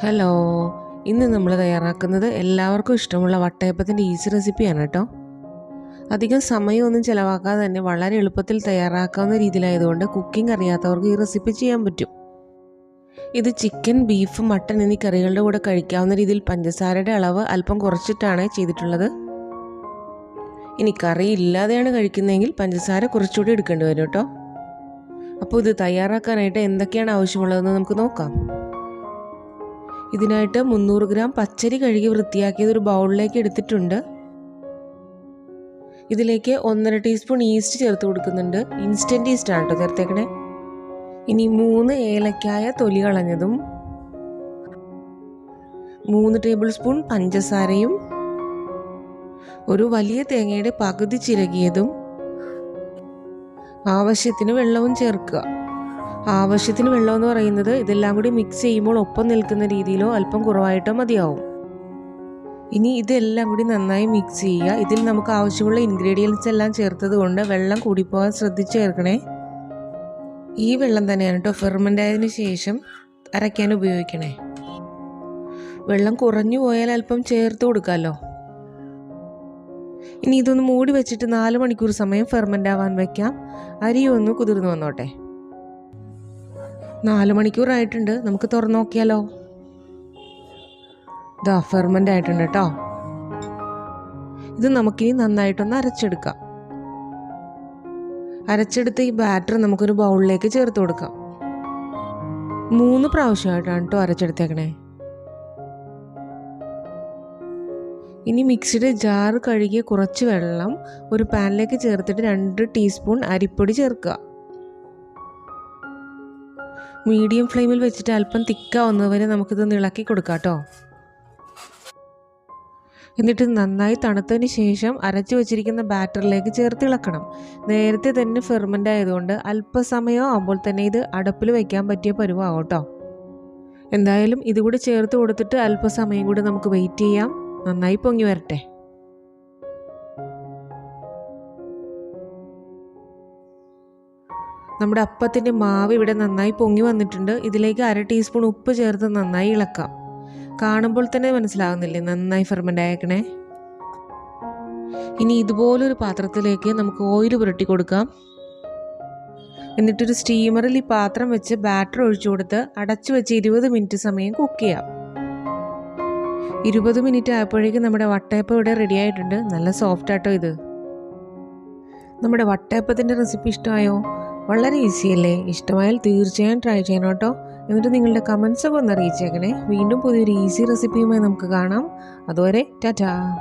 Hello ഇന്ന് നമ്മൾ തയ്യാറാക്കുന്നത് എല്ലാവർക്കും ഇഷ്ടമുള്ള വട്ടയപ്പത്തിന്റെ ഈസി റെസിപ്പിയാണ് കേട്ടോ. അധികം സമയമൊന്നും ചിലവാക്കാതെ തന്നെ വളരെ എളുപ്പത്തിൽ തയ്യാറാക്കാവുന്ന രീതിയിലായതുകൊണ്ട് കുക്കിംഗ് അറിയാത്തവർക്ക് ഈ റെസിപ്പി ചെയ്യാൻ പറ്റും. ഇത് ചിക്കൻ ബീഫ് മട്ടൻ എന്നീ കറികളുടെ കൂടെ കഴിക്കാവുന്ന രീതിയിൽ പഞ്ചസാരയുടെ അളവ് അല്പം കുറച്ചിട്ടാണ് ചെയ്തിട്ടുള്ളത്. ഇനി കറി ഇല്ലാതെയാണ് കഴിക്കുന്നതെങ്കിൽ പഞ്ചസാര കുറച്ചുകൂടി എടുക്കേണ്ടി വരും കേട്ടോ. അപ്പോൾ ഇത് തയ്യാറാക്കാനായിട്ട് എന്തൊക്കെയാണ് ആവശ്യമുള്ളതെന്ന് നമുക്ക് നോക്കാം. ഇതിനായിട്ട് മുന്നൂറ് ഗ്രാം പച്ചരി കഴുകി വൃത്തിയാക്കിയത് ഒരു ബൗളിലേക്ക് എടുത്തിട്ടുണ്ട്. ഇതിലേക്ക് ഒന്നര ടീസ്പൂൺ ഈസ്റ്റ് ചേർത്ത് കൊടുക്കുന്നുണ്ട്. ഇൻസ്റ്റന്റ് ഈസ്റ്റ് ആണ് കേട്ടോ ചേർത്തേക്കണേ. ഇനി മൂന്ന് ഏലക്കായ തൊലി കളഞ്ഞതും മൂന്ന് ടേബിൾ സ്പൂൺ പഞ്ചസാരയും ഒരു വലിയ തേങ്ങയുടെ പകുതി ചിരകിയതും ആവശ്യത്തിന് വെള്ളവും ചേർക്കുക. ആവശ്യത്തിന് വെള്ളം എന്ന് പറയുന്നത് ഇതെല്ലാം കൂടി മിക്സ് ചെയ്യുമ്പോൾ ഒപ്പം നിൽക്കുന്ന രീതിയിലോ അല്പം കുറവായിട്ടോ മതിയാവും. ഇനി ഇതെല്ലാം കൂടി നന്നായി മിക്സ് ചെയ്യുക. ഇതിൽ നമുക്ക് ആവശ്യമുള്ള ഇൻഗ്രീഡിയൻസ് എല്ലാം ചേർത്തത് കൊണ്ട് വെള്ളം കൂടിപ്പോകാൻ ശ്രദ്ധിച്ച് ചേർക്കണേ. ഈ വെള്ളം തന്നെയാണ് കേട്ടോ ഫെർമെന്റ് ആയതിനു ശേഷം അരയ്ക്കാൻ ഉപയോഗിക്കണേ. വെള്ളം കുറഞ്ഞു പോയാൽ അല്പം ചേർത്ത് കൊടുക്കാമല്ലോ ഇനി ഇതൊന്ന് മൂടി വെച്ചിട്ട് നാല് മണിക്കൂർ സമയം ഫെർമെന്റ് ആവാൻ വയ്ക്കാം അരി ഒന്ന് കുതിർന്നു വന്നോട്ടെ. നാല് മണിക്കൂറായിട്ടുണ്ട്. നമുക്ക് തുറന്നു നോക്കിയാലോ? ഇതാ ഫെർമെന്റ് ആയിട്ടുണ്ട് കേട്ടോ ഇത് നമുക്കിനി നന്നായിട്ടൊന്ന് അരച്ചെടുക്കാം. അരച്ചെടുത്ത് ഈ ബാറ്റർ നമുക്കൊരു ബൗളിലേക്ക് ചേർത്ത് കൊടുക്കാം. മൂന്ന് പ്രാവശ്യമായിട്ടാണ് കേട്ടോ അരച്ചെടുത്തേക്കണേ. ഇനി മിക്സിയുടെ ജാർ കഴുകിയ കുറച്ച് വെള്ളം ഒരു പാനിലേക്ക് ചേർത്തിട്ട് രണ്ട് ടീസ്പൂൺ അരിപ്പൊടി ചേർക്കുക. മീഡിയം ഫ്ലെയിമിൽ വെച്ചിട്ട് അല്പം തിക്കാവുന്നവരെ നമുക്കിത് ഇളക്കി കൊടുക്കാം കേട്ടോ എന്നിട്ട് നന്നായി തണുത്തതിന് ശേഷം അരച്ചു വെച്ചിരിക്കുന്ന ബാറ്ററിലേക്ക് ചേർത്ത് ഇളക്കണം. നേരത്തെ തന്നെ ഫെർമെന്റ് ആയതുകൊണ്ട് അല്പസമയം ആകുമ്പോൾ തന്നെ ഇത് അടപ്പിൽ വയ്ക്കാൻ പറ്റിയ പരുവാകും കേട്ടോ എന്തായാലും ഇതുകൂടി ചേർത്ത് കൊടുത്തിട്ട് അല്പസമയം കൂടി നമുക്ക് വെയിറ്റ് ചെയ്യാം. നന്നായി പൊങ്ങി വരട്ടെ. നമ്മുടെ അപ്പത്തിന്റെ മാവ് ഇവിടെ നന്നായി പൊങ്ങി വന്നിട്ടുണ്ട്. ഇതിലേക്ക് അര ടീസ്പൂൺ ഉപ്പ് ചേർത്ത് നന്നായി ഇളക്കാം. കാണുമ്പോൾ തന്നെ മനസ്സിലാകുന്നില്ലേ? നന്നായി ഫെർമെന്റ് ആയേക്കണേ. ഇനി ഇതുപോലൊരു പാത്രത്തിലേക്ക് നമുക്ക് ഓയിൽ പുരട്ടി കൊടുക്കാം. എന്നിട്ടൊരു സ്റ്റീമറിൽ ഈ പാത്രം വെച്ച് ബാറ്റർ ഒഴിച്ചു കൊടുത്ത് അടച്ചു വെച്ച് ഇരുപത് മിനിറ്റ് സമയം കുക്ക് ചെയ്യാം. ഇരുപത് മിനിറ്റ് ആയപ്പോഴേക്കും നമ്മുടെ വട്ടയപ്പം ഇവിടെ റെഡി ആയിട്ടുണ്ട്. നല്ല സോഫ്റ്റ് ആട്ടോ ഇത്. നമ്മുടെ വട്ടയപ്പത്തിന്റെ റെസിപ്പി ഇഷ്ടമായോ? വളരെ ഈസി അല്ലേ? ഇഷ്ടമായാൽ തീർച്ചയായും ട്രൈ ചെയ്യണം കേട്ടോ. എന്നിട്ട് നിങ്ങളുടെ കമൻസ് ഒക്കെ ഒന്ന് അറിയിച്ചേക്കണേ. വീണ്ടും പുതിയൊരു ഈസി റെസിപ്പിയുമായി നമുക്ക് കാണാം. അതുവരെ ടാറ്റാ